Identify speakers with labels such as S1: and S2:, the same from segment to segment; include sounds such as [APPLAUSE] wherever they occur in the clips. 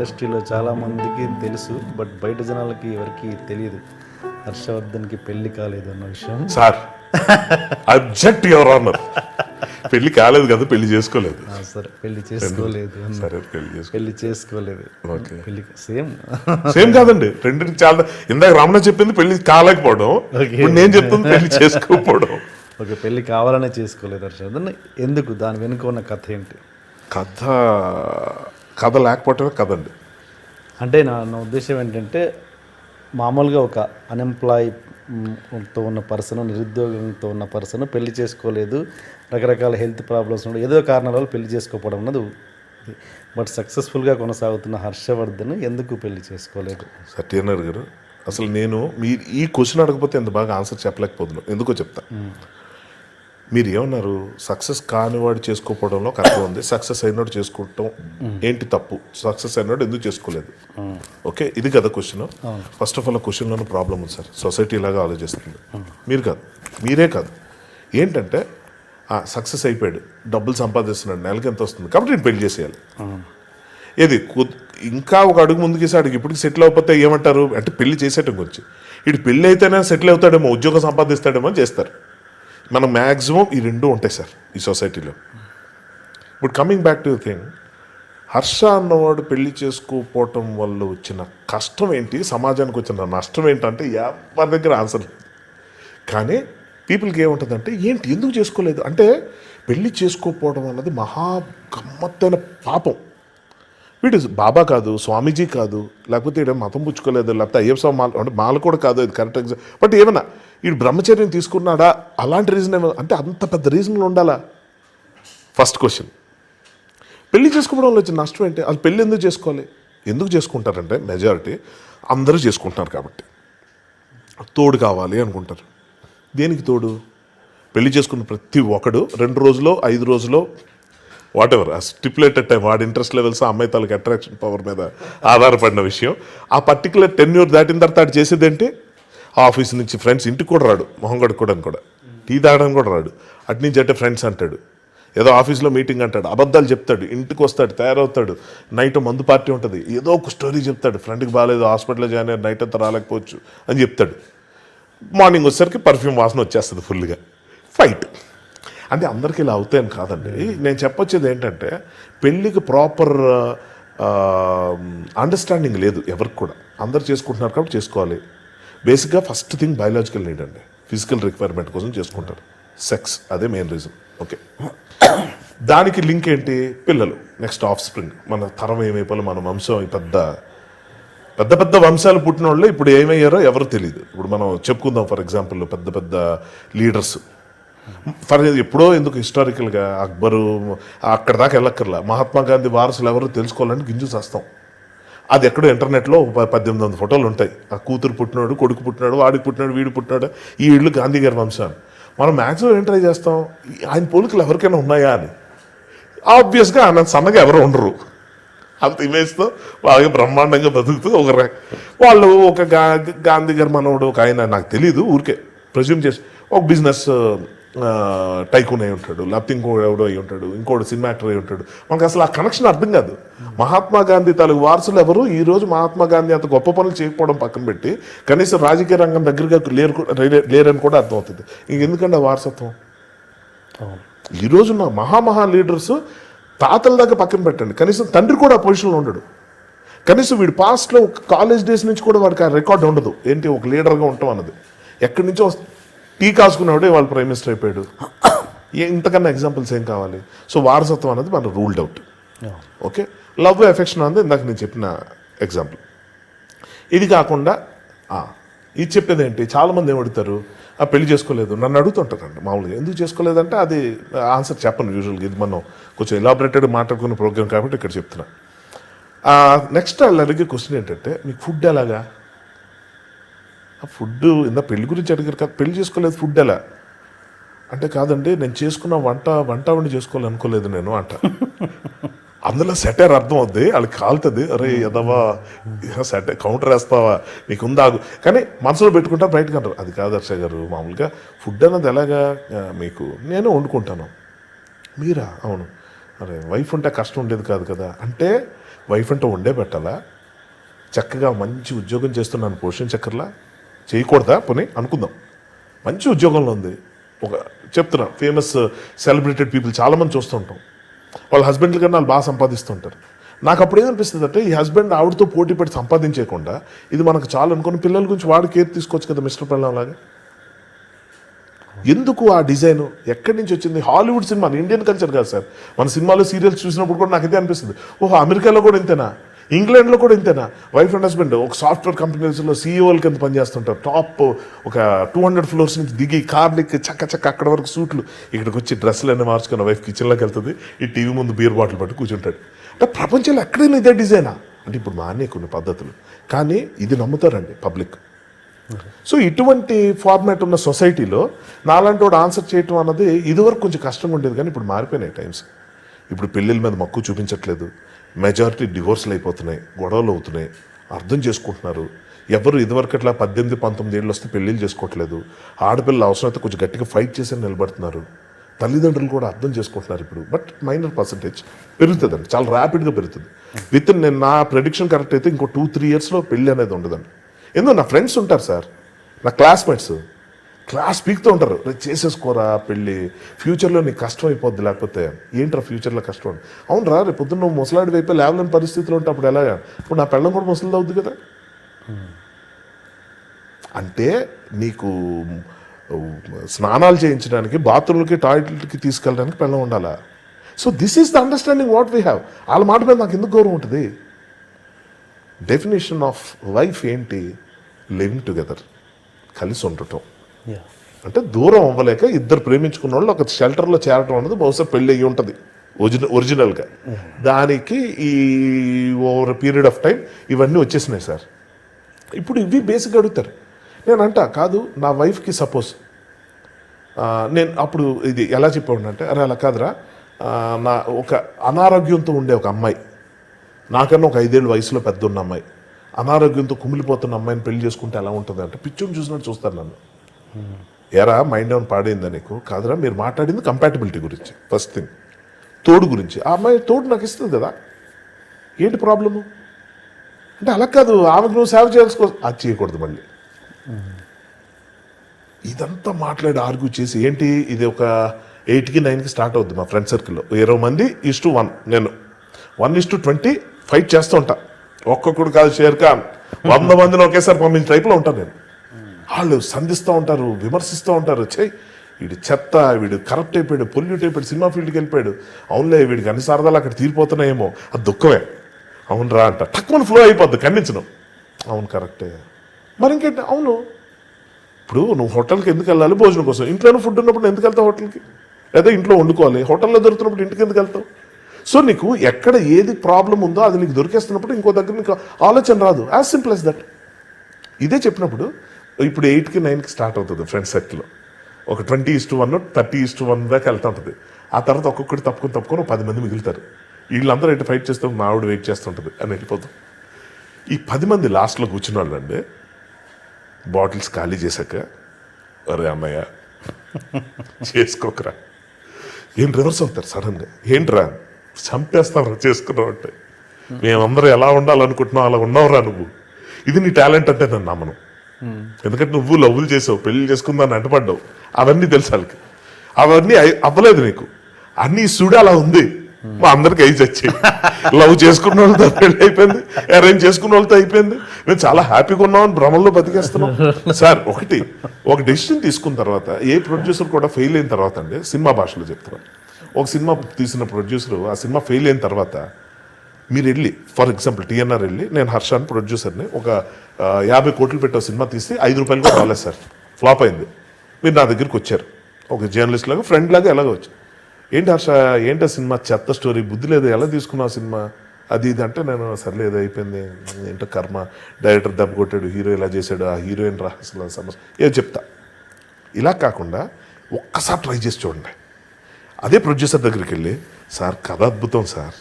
S1: ఇండస్ట్రీలో చాలా మందికి తెలుసు బట్ బయట జనాలకి ఎవరికి తెలియదు హర్షవర్ధన్కి పెళ్ళి కాలేదు అన్న విషయం.
S2: సార్ అబ్జెక్ట్ యువర్ ఆనర్ పెళ్ళి కాలేదు కదా పెళ్ళి చేసుకోలేదు.
S1: సరే పెళ్ళి చేసుకోలేదు.
S2: సరే పెళ్ళి
S1: పెళ్ళి చేసుకోలేదు.
S2: ఓకే.
S1: పెళ్ళి సేమ్.
S2: సేమ్ కాదండి రెండింటికి చాలా ఇందాక రమణ చెప్పింది పెళ్ళి కాలేకపోవడం ఇప్పుడు నేను చెప్తుంది పెళ్ళి చేసుకోకపోవడం.
S1: ఓకే పెళ్ళి కావాలనే చేసుకోలేదు హర్షవర్ధన్. ఎందుకు? దాని వెనుక ఉన్న కథ ఏంటి?
S2: కథ కథ లేకపోవటమే కదండి
S1: అంటే నా నా ఉద్దేశం ఏంటంటే మామూలుగా ఒక అన్ఎంప్లాయ్తో ఉన్న పర్సన్ నిరుద్యోగంతో ఉన్న పర్సన్ పెళ్ళి చేసుకోలేదు. రకరకాల హెల్త్ ప్రాబ్లమ్స్ ఉండే ఏదో కారణాల వల్ల పెళ్ళి చేసుకోకపోవడం అన్నది బట్ సక్సెస్ఫుల్గా కొనసాగుతున్న హర్షవర్ధన్ ఎందుకు పెళ్ళి చేసుకోలేదు?
S2: సత్యనారాయణ గారు అసలు నేను మీ ఈ క్వశ్చన్ అడగకపోతే ఎంత బాగా ఆన్సర్ చెప్పలేకపోతున్నాను. ఎందుకో చెప్తా. మీరు ఏమన్నారు సక్సెస్ కానివాడు చేసుకోకపోవడంలో అర్థం ఉంది. సక్సెస్ అయినోడు చేసుకోవటం ఏంటి తప్పు? సక్సెస్ అయినోడు ఎందుకు చేసుకోలేదు? ఓకే ఇది కదా క్వశ్చన్. ఫస్ట్ ఆఫ్ ఆల్ ఆ క్వశ్చన్లోనే ప్రాబ్లం ఉంది సార్. సొసైటీ ఇలాగా ఆలోచిస్తుంది. మీరు కాదు. మీరే కాదు. ఏంటంటే సక్సెస్ అయిపోయాడు. డబ్బులు సంపాదిస్తున్నాడు. నెలకి ఎంత వస్తుంది? కాబట్టి నేను పెళ్ళి చేసేయాలి. ఏది? ఇంకా ఒక అడుగు ముందుకేసి అడుగు ఇప్పటికి సెటిల్ అయిపోతే ఏమంటారు? అంటే పెళ్ళి చేసేటం గురించి. ఇటు పెళ్ళి అయితేనే సెటిల్ అవుతాడేమో ఉద్యోగం సంపాదిస్తాడేమో చేస్తారు. మనం మ్యాక్సిమం ఈ రెండు ఉంటాయి సార్ ఈ సొసైటీలో ఇప్పుడు coming back to thing Harsha అన్నవాడు పెళ్ళి చేసుకోకపోవటం వల్ల వచ్చిన కష్టం ఏంటి సమాజానికి వచ్చిన నష్టం ఏంటంటే ఎవరి దగ్గర ఆన్సర్ కానీ పీపుల్కి ఏముంటుందంటే ఏంటి ఎందుకు చేసుకోలేదు? అంటే పెళ్ళి చేసుకోకపోవడం అన్నది మహా గమ్మత్తైన పాపం. వీడు బాబా కాదు స్వామీజీ కాదు లేకపోతే ఈడ మతం పుచ్చుకోలేదు లేకపోతే అయ్యప్ప స్వామి మాల అంటే మాల కూడా కాదు ఇది కరెక్ట్ ఎగ్జామ్ బట్ ఏమన్నా వీడు బ్రహ్మచర్యం తీసుకున్నాడా? అలాంటి రీజన్ ఏమో అంటే అంత పెద్ద రీజన్లు ఉండాలా? ఫస్ట్ క్వశ్చన్ పెళ్ళి చేసుకోవడంలో వచ్చిన నష్టం ఏంటి? అది పెళ్ళి ఎందుకు చేసుకోవాలి? ఎందుకు చేసుకుంటారంటే మెజారిటీ అందరూ చేసుకుంటున్నారు కాబట్టి. తోడు కావాలి అనుకుంటారు. దేనికి తోడు? పెళ్ళి చేసుకున్న ప్రతి ఒక్కడు రెండు రోజులో ఐదు రోజులో వాట్ ఎవర్ ఆ స్టిపులేటెడ్ టైం వాడి ఇంట్రెస్ట్ లెవెల్స్ అమ్మాయి తాలూకు అట్రాక్షన్ పవర్ మీద ఆధారపడిన విషయం. ఆ పర్టికులర్ టెన్యూర్ దాటిన తర్వాత ఆడు చేసేది ఏంటి? ఆఫీస్ నుంచి ఫ్రెండ్స్ ఇంటికి కూడా రాడు మొహం కడుక్కోవడానికి కూడా. టీ తాగడానికి కూడా రాడు. అటు నుంచి అంటే ఫ్రెండ్స్ అంటాడు. ఏదో ఆఫీస్లో మీటింగ్ అంటాడు అబద్ధాలు చెప్తాడు ఇంటికి వస్తాడు తయారవుతాడు. నైట్ మందు పార్టీ ఉంటుంది. ఏదో ఒక స్టోరీ చెప్తాడు. ఫ్రెండ్కి బాగాలేదు హాస్పిటల్లో జాయిన్ అయ్యారు నైట్ అంతా రాలేకపోవచ్చు అని చెప్తాడు. మార్నింగ్ వచ్చేసరికి పర్ఫ్యూమ్ వాసన వచ్చేస్తుంది ఫుల్గా ఫైట్ అంటే అందరికీ ఇలా అవుతాయని కాదండి. నేను చెప్పొచ్చేది ఏంటంటే పెళ్ళికి ప్రాపర్ అండర్స్టాండింగ్ లేదు ఎవరికి కూడా. అందరు చేసుకుంటున్నారు కాబట్టి చేసుకోవాలి. బేసిక్గా ఫస్ట్ థింగ్ బయాలజికల్ నీడ్ అండి. ఫిజికల్ రిక్వైర్మెంట్ కోసం చేసుకుంటారు. సెక్స్ అదే మెయిన్ రీజన్ ఓకే దానికి లింక్ ఏంటి? పిల్లలు. నెక్స్ట్ ఆఫ్ స్ప్రింగ్ మన తరం ఏమైపోలే మన వంశం ఈ పెద్ద పెద్ద పెద్ద వంశాలు పుట్టిన వాళ్ళు ఇప్పుడు ఏమయ్యారో ఎవరు తెలియదు ఇప్పుడు మనం చెప్పుకుందాం ఫర్ ఎగ్జాంపుల్ పెద్ద పెద్ద లీడర్స్ ఫర్ ఎప్పుడో ఎందుకు హిస్టారికల్గా అక్బరు అక్కడ దాకా వెళ్ళక్కర్లా? మహాత్మా గాంధీ వారసులు ఎవరు తెలుసుకోవాలని గింజు చేస్తాం. అది ఎక్కడో ఇంటర్నెట్లో ప- పద్దెనిమిది వందల ఫోటోలు ఉంటాయి. ఆ కూతురు పుట్టినాడు కొడుకు పుట్టినాడు వాడికి పుట్టినాడు వీడు పుట్టినాడు ఈ వీళ్ళు గాంధీ గారి వంశాన్ని మనం మ్యాక్సిమం ఏం ట్రై చేస్తాం? ఆయన పోలికలు ఎవరికైనా ఉన్నాయా అని. ఆబ్వియస్గా ఆయన సన్నగా ఎవరు ఉండరు. అంత ఇమేజ్తో బాగా బ్రహ్మాండంగా బతుకుతూ ఒక వాళ్ళు ఒక గాంధీ గారి మనవడు ఒక ఆయన నాకు తెలియదు ఊరికే. ప్రజ్యూమ్ చేసి ఒక బిజినెస్ టైకూన్ అయి ఉంటాడు లేకపోతే ఇంకో ఎవడో అయి ఉంటాడు ఇంకోటి సినిమా యాక్టర్ అయి ఉంటాడు. మనకు అసలు ఆ కనెక్షన్ అర్థం కాదు. మహాత్మా గాంధీ తాలూకు వారసులు ఎవరు? ఈ రోజు మహాత్మా గాంధీ అంత గొప్ప పనులు చేయకపోవడం పక్కన పెట్టి కనీసం రాజకీయ రంగం దగ్గరగా లేరు లేరని కూడా అర్థమవుతుంది. ఇంకెందుకండి ఆ వారసత్వం?
S1: అవును.
S2: ఈ రోజున్న మహామహా లీడర్స్ తాతల దాకా పక్కన పెట్టండి. కనీసం తండ్రి కూడా ఆ పొజిషన్లో ఉండడు. కనీసం వీడి పాస్ట్లో కాలేజ్ డేస్ నుంచి కూడా వాడికి ఆ రికార్డ్ ఉండదు. ఏంటి? ఒక లీడర్గా ఉంటాం అన్నది. ఎక్కడి నుంచో టీ కాసుకున్నాడే వాళ్ళు ప్రైమ్ మినిస్టర్ అయిపోయాడు. ఇంతకన్నా ఎగ్జాంపుల్స్ ఏం కావాలి? సో వారసత్వం అనేది మన ruled out. Okay love affection అనేది ఇందాక నేను చెప్పిన ఎగ్జాంపుల్ ఇది కాకుండా ఇది చెప్పేది ఏంటి? చాలామంది ఏమడుగుతారు ఆ పెళ్ళి చేసుకోలేదు. నన్ను అడుగుతుంటారండి మామూలుగా. ఎందుకు చేసుకోలేదంటే అది ఆన్సర్ చెప్పను యూజువల్గా ఇది మనం కొంచెం ఎలాబరేటెడ్ మాట్లాడుకునే ప్రోగ్రామ్ కాబట్టి ఇక్కడ చెప్తున్నా. నెక్స్ట్ వాళ్ళు అడిగే క్వశ్చన్ ఏంటంటే మీకు ఫుడ్ ఎలాగా? ఆ ఫుడ్ ఇందా పెళ్ళి గురించి అడిగారు కదా పెళ్ళి చేసుకోలేదు ఫుడ్ ఎలా? అంటే కాదండి నేను చేసుకున్న వంట వంట వండి చేసుకోవాలనుకోలేదు నేను అంట. అందులో సెటర్ అర్థం అవుద్ది వాళ్ళకి కాలుతుంది అరే ఎదవా సెటర్ కౌంటర్ వేస్తావా నీకు ఉందాగు కానీ మనసులో పెట్టుకుంటా బయటకు అంటారు. అది కాదు హర్ష గారు మామూలుగా ఫుడ్ అన్నది ఎలాగా మీకు నేను వండుకుంటాను. మీరా? అవును. అరే వైఫ్ ఉంటే కష్టం ఉండేది కాదు కదా. అంటే వైఫ్ అంటే వండే పెట్టాలా? చక్కగా మంచి ఉద్యోగం చేస్తున్నాను పోషించక్కర్లా? చేయకూడదా పని? అనుకుందాం. మంచి ఉద్యోగంలో ఉంది. ఒక చెప్తున్నా ఫేమస్ సెలబ్రేటెడ్ పీపుల్ చాలామంది చూస్తుంటాం వాళ్ళ హస్బెండ్ల కన్నా వాళ్ళు బాగా సంపాదిస్తుంటారు నాకు అప్పుడు ఏమనిపిస్తుంది అంటే ఈ హస్బెండ్ ఆవిడతో పోటీ పెట్టి సంపాదించేయకుండా ఇది మనకు చాలు అనుకుని పిల్లల గురించి వాడు కేర్ తీసుకోవచ్చు కదా మిస్టర్ పిల్లల లాగా? ఎందుకు ఆ డిజైన్? ఎక్కడి నుంచి వచ్చింది? హాలీవుడ్ సినిమా ఇండియన్ కల్చర్ కాదు సార్. మన సినిమాలో సీరియల్స్ చూసినప్పుడు కూడా నాకు ఇదే అనిపిస్తుంది. ఓహో అమెరికాలో కూడా ఇంతేనా? ఇంగ్లాండ్లో కూడా ఇంతేనా? వైఫ్ అండ్ హస్బెండ్ ఒక సాఫ్ట్వేర్ కంపెనీస్లో సీఈఓల కింద పనిచేస్తుంటారు. టాప్ ఒక టూ హండ్రెడ్ ఫ్లోర్స్ నుంచి దిగి కార్లకి చక్క చక్క అక్కడ వరకు సూట్లు ఇక్కడికి వచ్చి డ్రెస్సులు అన్నీ మార్చుకున్న వైఫ్ కిచెన్లోకి వెళ్తుంది. ఈ టీవీ ముందు బీర్ బాటిల్ పట్టి కూర్చుంటాడు. అంటే ప్రపంచంలో ఎక్కడైనా ఇదే డిజైనా? అంటే ఇప్పుడు మానే కొన్ని పద్ధతులు. కానీ ఇది నమ్ముతారండి పబ్లిక్. సో ఇటువంటి ఫార్మాట్ ఉన్న సొసైటీలో నాలాంటి వాడు ఆన్సర్ చేయటం అన్నది ఇదివరకు కొంచెం కష్టంగా ఉండేది కానీ ఇప్పుడు మారిపోయినాయి టైమ్స్. ఇప్పుడు పెళ్ళిళ్ళ మీద మక్కువ చూపించట్లేదు. మెజారిటీ డివోర్స్లు అయిపోతున్నాయి గొడవలు అవుతున్నాయి. అర్థం చేసుకుంటున్నారు. ఎవరు ఇదివరకు అట్లా పద్దెనిమిది పంతొమ్మిది ఏళ్ళు వస్తే పెళ్ళిళ్ళు చేసుకోవట్లేదు. ఆడపిల్లల అవసరమైతే కొంచెం గట్టిగా ఫైట్ చేసి నిలబడుతున్నారు. తల్లిదండ్రులు కూడా అర్థం చేసుకుంటున్నారు ఇప్పుడు. బట్ మైనర్ పర్సంటేజ్ పెరుగుతుందండి. చాలా ర్యాపిడ్గా పెరుగుతుంది. విత్ నేను నా ప్రెడిక్షన్ కరెక్ట్ అయితే ఇంకో టూ త్రీ ఇయర్స్లో పెళ్ళి అనేది ఉండదండి. ఎందుకు నా ఫ్రెండ్స్ ఉంటారు సార్ నా క్లాస్మేట్స్. క్లాస్ పీక్తో ఉంటారు. చేసేసుకోరా పెళ్ళి. ఫ్యూచర్లో నీకు కష్టం అయిపోద్ది. లేకపోతే ఏంట్రా ఫ్యూచర్లో కష్టం? అని. అవును రా రేపు పొద్దున్న నువ్వు ముసలాడి వైపు లేవలేని పరిస్థితిలో ఉంటే అప్పుడు ఎలా? ఇప్పుడు నా పెళ్ళం కూడా ముసలిది అవుద్ది కదా. అంటే నీకు స్నానాలు చేయించడానికి బాత్రూమ్లకి టాయిలెట్కి తీసుకెళ్ళడానికి పెళ్ళం ఉండాలా? So this is the understanding what we have వాళ్ళ మాట మీద నాకు ఎందుకు గౌరవం ఉంటుంది? డెఫినేషన్ ఆఫ్ లైఫ్ ఏంటి? లివింగ్ టుగెదర్ కలిసి ఉండటం. అంటే దూరం అవ్వలేక ఇద్దరు ప్రేమించుకున్న వాళ్ళు ఒక షెల్టర్లో చేరటం అనేది బహుశా పెళ్ళి అయ్యి ఉంటుంది. ఒరిజినల్ ఒరిజినల్గా దానికి ఈ ఓవర్ పీరియడ్ ఆఫ్ టైం ఇవన్నీ వచ్చేసినాయి సార్. ఇప్పుడు ఇవి బేసిక్ అడుగుతారు. నేను అంట కాదు నా వైఫ్కి సపోజ్ నేను అప్పుడు ఇది ఎలా చెప్పాడు అంటే అరే అలా కాదురా నా ఒక అనారోగ్యంతో ఉండే ఒక అమ్మాయి నాకన్నా ఒక ఐదేళ్ళు వయసులో పెద్ద ఉన్న అమ్మాయి అనారోగ్యంతో కుమిలిపోతున్న అమ్మాయిని పెళ్ళి చేసుకుంటే ఎలా ఉంటుంది అంటే పిచ్చోని చూసినట్టు చూస్తారు నన్ను. ఎరా మైండ్ ఏమైనా పాడైందా నీకు? కాదురా మీరు మాట్లాడింది కంపాటబిలిటీ గురించి. ఫస్ట్ థింగ్ తోడు గురించి. ఆ అమ్మాయి తోడు నాకు ఇస్తుంది కదా. ఏంటి ప్రాబ్లము అంటే అలా కాదు ఆమెకు నువ్వు సేవ చేసుకో అది చేయకూడదు మళ్ళీ. ఇదంతా మాట్లాడి ఆర్గ్యూ చేసి ఏంటి ఇది ఒక ఎయిట్కి నైన్కి స్టార్ట్ అవుద్ది మా ఫ్రెండ్ సర్కిల్లో ఇరవై మంది ఇస్ టు వన్ నేను. One is to twenty fight చేస్తూ ఉంటా. ఒక్కొక్కడు కాదు షేర్ ఖాన్ వంద మందిని ఒకేసారి పంపించిన టైప్లో ఉంటాను నేను. వాళ్ళు సంధిస్తూ ఉంటారు విమర్శిస్తూ ఉంటారు. చే వీడు చెత్త వీడు కరప్ట్ అయిపోయాడు పొల్యూట్ అయిపోయాడు సినిమా ఫీల్డ్కి వెళ్ళిపోయాడు. అవునులే వీడికి అన్ని సరదాలు అక్కడ తీరిపోతున్నాయేమో. అది దుఃఖమే. అవునరా అంట. తక్కువ ఫ్లో అయిపోద్ది ఖండించడం అవును కరెక్టే మరి ఇంకేంటి? అవును. ఇప్పుడు నువ్వు హోటల్కి ఎందుకు వెళ్ళాలి? భోజనం కోసం. ఇంట్లోనే ఫుడ్ ఉన్నప్పుడు ఎందుకు వెళ్తావు హోటల్కి? లేదా ఇంట్లో వండుకోవాలి? హోటల్లో దొరుకుతున్నప్పుడు ఇంటికి ఎందుకు వెళ్తావు? సో నీకు ఎక్కడ ఏది ప్రాబ్లం ఉందో అది నీకు దొరికేస్తున్నప్పుడు ఇంకో దగ్గర నీకు ఆలోచన రాదు. యాజ్ సింపుల్ యాజ్ దట్ ఇదే చెప్పినప్పుడు ఇప్పుడు ఎయిట్కి నైన్కి స్టార్ట్ అవుతుంది ఫ్రెండ్స్ సర్కిల్లో ఒక twenty is to one thirty is to one దాకా వెళ్తూ ఉంటుంది. ఆ తర్వాత ఒక్కొక్కటి తప్పుకొని తప్పుకొని పది మంది మిగులుతారు. వీళ్ళందరూ ఎటు ఫైట్ చేస్తే మా ఆవిడ వెయిట్ చేస్తుంటుంది అని వెళ్ళిపోతాం. ఈ పది మంది లాస్ట్లో కూర్చున్న వాళ్ళండి బాటిల్స్ ఖాళీ చేశాక అరే అన్నయ్య చేసుకోకరా. ఏం రివర్స్ అవుతారు సడన్గా ఏంట్రా? చంపేస్తాం చేసుకున్నావు అంటే. మేమందరూ ఎలా ఉండాలనుకుంటున్నావు అలా ఉన్నావురా నువ్వు. ఇది నీ టాలెంట్ అంటే నన్ను నమ్మను. ఎందుకంటే నువ్వు లవ్వులు చేసావు పెళ్ళి చేసుకుందాన్ని అంటపడ్డావు అవన్నీ తెలుసు వాళ్ళకి. అవన్నీ అవ్వలేదు నీకు. అన్ని సుడి అలా ఉంది. మా అందరికి అయి చచ్చాయి లవ్ చేసుకున్న వాళ్ళతో పెళ్ళి అయిపోయింది అరేంజ్ చేసుకున్న వాళ్ళతో అయిపోయింది. మేము చాలా హ్యాపీగా ఉన్నామని భ్రమంలో బతికేస్తున్నాం. సార్ ఒకటి ఒక డెసిషన్ తీసుకున్న తర్వాత ఏ ప్రొడ్యూసర్ కూడా ఫెయిల్ అయిన తర్వాత అండి సినిమా భాషలో చెప్తున్నాం. ఒక సినిమా తీసిన ప్రొడ్యూసర్ ఆ సినిమా ఫెయిల్ అయిన తర్వాత మీరు వెళ్ళి ఫర్ ఎగ్జాంపుల్ టీఎన్ఆర్ వెళ్ళి నేను హర్షాన్ ప్రొడ్యూసర్ని ఒక యాభై కోట్లు పెట్టే సినిమా తీసి ఐదు రూపాయలు కూడా రాలేదు సార్. ఫ్లాప్ అయింది. మీరు నా దగ్గరికి వచ్చారు. ఒక జర్నలిస్ట్ లాగా ఫ్రెండ్ లాగా ఎలాగో వచ్చారు. ఏంటి హర్ష ఏంటి ఆ సినిమా? చెత్త స్టోరీ బుద్ధి లేదు? ఎలా తీసుకున్నావు సినిమా? అది ఇది అంటే నేను సర్లేదు అయిపోయింది. ఏంటో కర్మ. డైరెక్టర్ దెబ్బ కొట్టాడు హీరో ఇలా చేశాడు ఆ హీరోయిన్ రా అసలు సమస్య. ఏదో చెప్తా. ఇలా కాకుండా ఒక్కసారి ట్రై చేసి చూడండి. అదే ప్రొడ్యూసర్ దగ్గరికి వెళ్ళి సార్ కథ అద్భుతం సార్.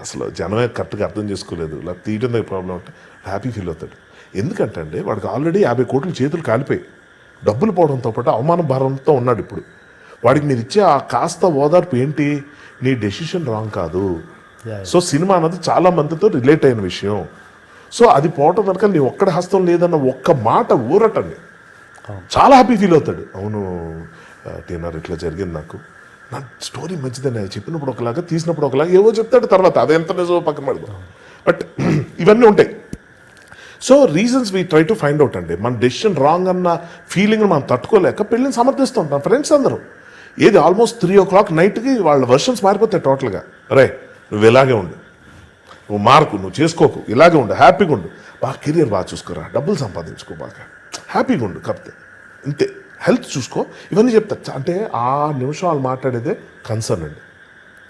S2: అసలు జనమే కరెక్ట్గా అర్థం చేసుకోలేదు. ఇలా తీయడం దగ్గర ప్రాబ్లం అంటే హ్యాపీ ఫీల్ అవుతాడు. ఎందుకంటే అండి వాడికి ఆల్రెడీ యాభై కోట్లు చేతులు కాలిపోయి డబ్బులు పోవడంతో పాటు అవమాన భారంతో ఉన్నాడు ఇప్పుడు. వాడికి మీరు ఇచ్చే ఆ కాస్త ఓదార్పు ఏంటి? నీ డెసిషన్ రాంగ్ కాదు. సో సినిమా అన్నది చాలా మందితో రిలేట్ అయిన విషయం. సో అది పోవటం కనుక నీ ఒక్కడి హస్తం లేదన్న ఒక్క మాట ఊరటండి. చాలా హ్యాపీ ఫీల్ అవుతాడు. అవును టీనర్ ఇట్లా జరిగింది నాకు. నా స్టోరీ మంచిదని చెప్పినప్పుడు ఒకలాగా తీసినప్పుడు ఒకలాగా ఏవో చెప్తాడు తర్వాత. అది ఎంత నిజమో పక్కన పెడదాం. బట్ [CLEARS THROAT] ఇవన్నీ ఉంటాయి. So reasons we try to find out అండి. మన డెసిషన్ రాంగ్ అన్న ఫీలింగ్ మనం తట్టుకోలేక పెళ్ళిని సమర్థిస్తూ ఉంటాం. ఫ్రెండ్స్ అందరూ. ఏది ఆల్మోస్ట్ త్రీ ఓ క్లాక్ నైట్కి వాళ్ళ వర్షన్స్ మారిపోతాయి టోటల్గా రే నువ్వు ఇలాగే ఉండు. నువ్వు మార్కు నువ్వు చేసుకోకు. ఇలాగే ఉండు. హ్యాపీగా ఉండు. బాగా కెరియర్ బాగా చూసుకోరా. డబ్బులు సంపాదించుకో బాగా. హ్యాపీగా ఉండు. కాకపోతే ఇంతే. హెల్త్ చూసుకో. ఇవన్నీ చెప్తా. అంటే ఆ నిమిషాలు మాట్లాడేదే కన్సర్న్ అండి.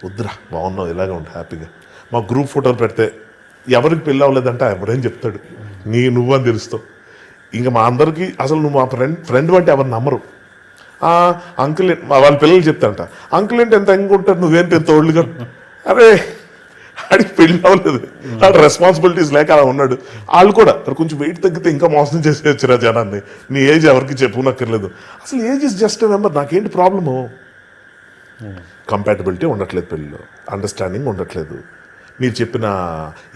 S2: వద్దురా బాగున్నావు ఇలాగే ఉంటా హ్యాపీగా. మా గ్రూప్ ఫోటోలు పెడితే ఎవరికి పెళ్ళి అవ్వలేదంటే ఎవరేం చెప్తాడు. నీ నువ్వు అని తెలుస్తావు. ఇంకా మా అందరికీ అసలు నువ్వు మా ఫ్రెండ్ ఫ్రెండ్ అంటే ఎవరు నమ్మరు. అంకుల్ మా వాళ్ళ పిల్లలు చెప్తాంట అంకుల్ ఏంటి ఎంత ఎంగా నువ్వేంటి ఎంత ఓల్డ్గా అరే ఆడికి పెళ్ళి అవ్వలేదు. ఆడు రెస్పాన్సిబిలిటీస్ లేక అలా ఉన్నాడు. వాళ్ళు కూడా కొంచెం వెయిట్ తగ్గితే ఇంకా మోసం చేసేయచ్చురా జనాన్ని. నీ ఏజ్ ఎవరికి చెప్పునక్కర్లేదు అసలు ఏజ్ ఇస్ జస్ట్ నెంబర్ నాకేంటి ప్రాబ్లము కంపాటబిలిటీ ఉండట్లేదు పెళ్ళిలో. అండర్స్టాండింగ్ ఉండట్లేదు. మీరు చెప్పిన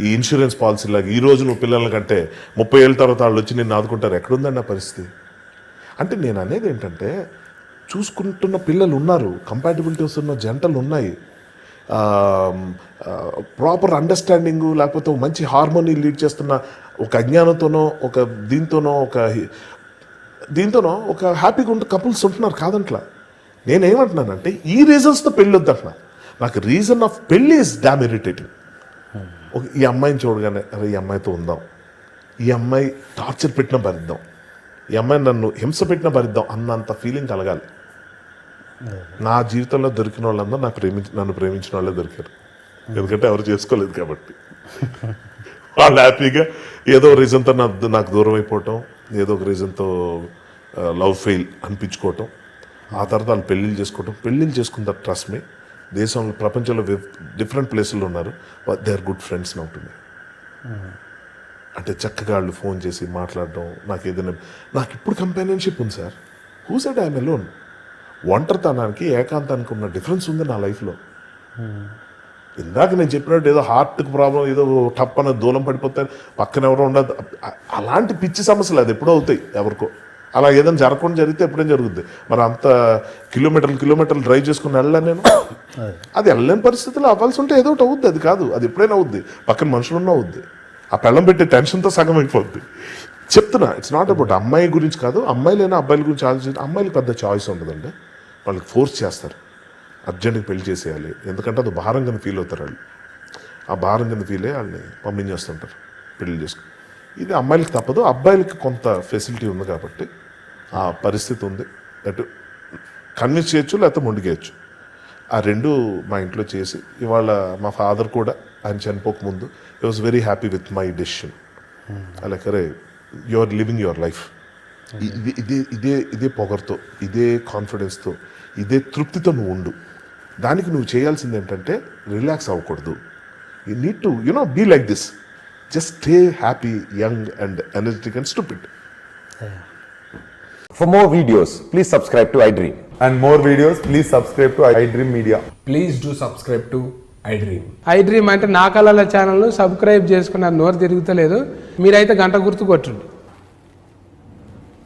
S2: ఈ ఇన్సూరెన్స్ పాలసీ లాగా ఈ రోజు నువ్వు పిల్లల కంటే ముప్పై ఏళ్ళ తర్వాత వాళ్ళు వచ్చి నేను ఆదుకుంటారు. ఎక్కడుందండి ఆ పరిస్థితి? అంటే నేను అనేది ఏంటంటే చూసుకుంటున్న పిల్లలు ఉన్నారు. కంపాటబిలిటీస్ ఉన్న జంటలు ఉన్నాయి. ప్రాపర్ అండర్స్టాండింగ్ లేకపోతే మంచి హార్మోని లీడ్ చేస్తున్న ఒక అజ్ఞానంతోనో ఒక దీంతోనో ఒక దీంతోనో ఒక హ్యాపీగా ఉంటే కపుల్స్ ఉంటున్నారు కాదంట్లా? నేనేమంటున్నానంటే ఈ రీజన్స్తో పెళ్ళి వద్దంటున్నా. నాకు రీజన్ ఆఫ్ పెళ్ళి ఇస్ డామ్ ఇరిటేటింగ్ ఒక ఈ అమ్మాయిని చూడగానే అరే ఈ అమ్మాయితో ఉందాం. ఈ అమ్మాయి టార్చర్ పెట్టినా భరిద్దాం. ఈ అమ్మాయి నన్ను హింస పెట్టినా భరిద్దాం అన్నంత ఫీలింగ్ కలగాలి. నా జీవితంలో దొరికిన వాళ్ళందరూ నాకు ప్రేమించి నన్ను ప్రేమించిన వాళ్ళే దొరికారు. ఎందుకంటే ఎవరు చేసుకోలేదు కాబట్టి. వాళ్ళు హ్యాపీగా ఏదో రీజన్తో నా నాకు దూరం అయిపోవటం ఏదో ఒక రీజన్తో లవ్ ఫెయిల్ అనిపించుకోవటం ఆ తర్వాత వాళ్ళు పెళ్ళిళ్ళు చేసుకోవటం. పెళ్ళిళ్ళు చేసుకున్న ట్రస్ట్ మీ దేశంలో ప్రపంచంలో డిఫరెంట్ ప్లేసుల్లో ఉన్నారు. దే ఆర్ గుడ్ ఫ్రెండ్స్ ఉంటుంది అంటే చక్కగా వాళ్ళు ఫోన్ చేసి మాట్లాడడం నాకు ఏదైనా నాకు ఇప్పుడు కంపానియన్షిప్ ఉంది sir who said I'm alone ఒంటరితనానికి ఏకాంతానికి ఉన్న డిఫరెన్స్ ఉంది నా లైఫ్లో. ఇందాక నేను చెప్పినట్టు ఏదో హార్ట్కి ప్రాబ్లం ఏదో టప్ అన్న దూలం పడిపోతే పక్కన ఎవరో ఉండదు. అలాంటి పిచ్చి సమస్యలు అది ఎప్పుడో అవుతాయి ఎవరికో. అలా ఏదైనా జరగకుండా జరిగితే ఎప్పుడేం జరుగుద్ది. మరి అంత కిలోమీటర్లు కిలోమీటర్లు డ్రైవ్ చేసుకుని వెళ్ళాను నేను. [COUGHS] అది వెళ్ళలేని పరిస్థితుల్లో అవ్వాల్సి ఉంటే ఏదో ఒకటి అవుద్ది అది కాదు. అది ఎప్పుడైనా అవుద్ది. పక్కన మనుషులున్నా అవుద్ది. ఆ పెళ్ళం పెట్టే టెన్షన్తో సగం అయిపోద్ది. చెప్తున్నా ఇట్స్ నాట్ అబౌట్ అమ్మాయి గురించి కాదు అమ్మాయిలైనా అబ్బాయిల గురించి ఆలోచించి అమ్మాయిలకు పెద్ద చాయిస్ ఉండదండి. వాళ్ళకి ఫోర్స్ చేస్తారు. అర్జెంట్గా పెళ్ళి చేసేయాలి. ఎందుకంటే అది భారం కింద ఫీల్ అవుతారు వాళ్ళు. ఆ భారం కింద ఫీల్ అయ్యి వాళ్ళని పంపించేస్తుంటారు. పెళ్ళి చేసుకుని ఇది అమ్మాయిలకి తప్పదు. అబ్బాయిలకి కొంత ఫెసిలిటీ ఉంది కాబట్టి ఆ పరిస్థితి ఉంది. అటు కన్విన్స్ చేయొచ్చు లేకపోతే మొండిగేయచ్చు ఆ రెండు మా ఇంట్లో చేసి ఇవాళ మా ఫాదర్ కూడా ఆయన చనిపోకముందు ఈ was very happy with my decision like అరే you are living your life ఇదే ఇదే ఇదే ఇదే పొగరుతో ఇదే కాన్ఫిడెన్స్తో ఇదే తృప్తితో నువ్వు ఉండు. దానికి నువ్వు చేయాల్సింది ఏంటంటే రిలాక్స్ అవ్వకూడదు. You need to you know be like this just stay happy young and energetic and stupid
S3: For more videos, please subscribe to iDream.
S4: and more videos, please subscribe to iDream Media.
S5: Please do subscribe to iDream
S6: iDream అంటే నా కళల ఛానల్ను subscribe చేసుకున్న నోరు తిరుగుతలేదు. మీరైతే గంట గుర్తు కొట్టండి